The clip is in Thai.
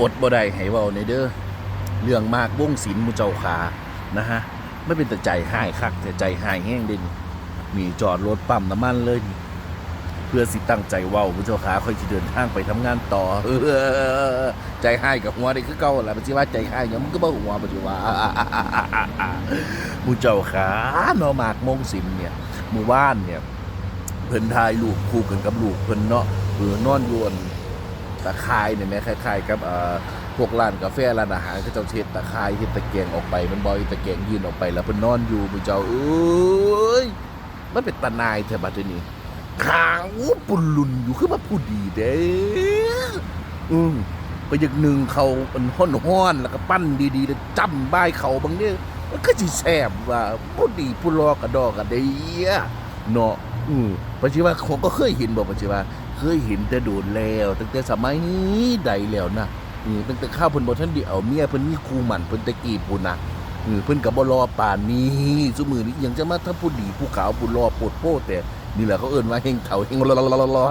อดบ่ได้ให้เว้าในเด้อเรื่องมากวงศิลป์หมูเจ้าขานะฮะไม่เป็นแต่ใจหายคักแต่ใจหายแห้งเด่นมีจอดรถปั๊มน้ำมันเลยนี่เพื่อสิตั้งใจเว้าหมูเจ้าขาค่อยสิเดินทางไปทำงานต่อเออใจหายกับหัวได้คือเก่าแหละมันสิว่าใจหายหยังมันก็บ่หัวมันสิว่าหมูเจ้าขาเนาะมากมงศิลป์เนี่ยหมู่บ้านเนี่ยเพิ่นถ่ายรูปคู่กันกับลูกเพิ่นเนาะเออนอนอยวน ตะคายเนี่ยแม่คล้ายๆกับพวกร้านกาแฟร้านอาหารก็เจ้าเทศตะคายเฮ็ดตะเกียงออกไป มันบอยตะเกียงยืนออกไป แล้วเพิ่นนอนอยู่มื้อเจ้าเอ้ยมันเป็นตานายแท้บัดนี้ขาวปุ่นลุนอยู่คือว่าผู้ดีเด้อืมก็อยากหนึ่งเขามันฮ้อนๆแล้วก็ปั้นดีๆแล้วจ้ำบายเขาบางเนี่ยมันก็สิแซ่บว่าผู้ดีผู้รอกระดอกกระเดียเนาะอืมปัจจุบันผมก็เคยเห็นบอกปัจจุบัน เคยเห็นแต่โดนแล้ว ตั้งแต่สมัยนี้ใดแล้วนะอืมตั้งแต่ข้าวเพิ่นบ่ทันไดีเอาเมียเพิ่นมีคู่หมันเพิ่นตะกี้พุ่นนะอืมเพิ่นก็บ่รอป่านนี้ซุมื้อนี้ยังจะมาทั้งผู้ดีผู้ขาวผู้รอโปดโป้แต่นี่แหละเขาเอิ้นว่าเฮงเฒ่าเฮงรอ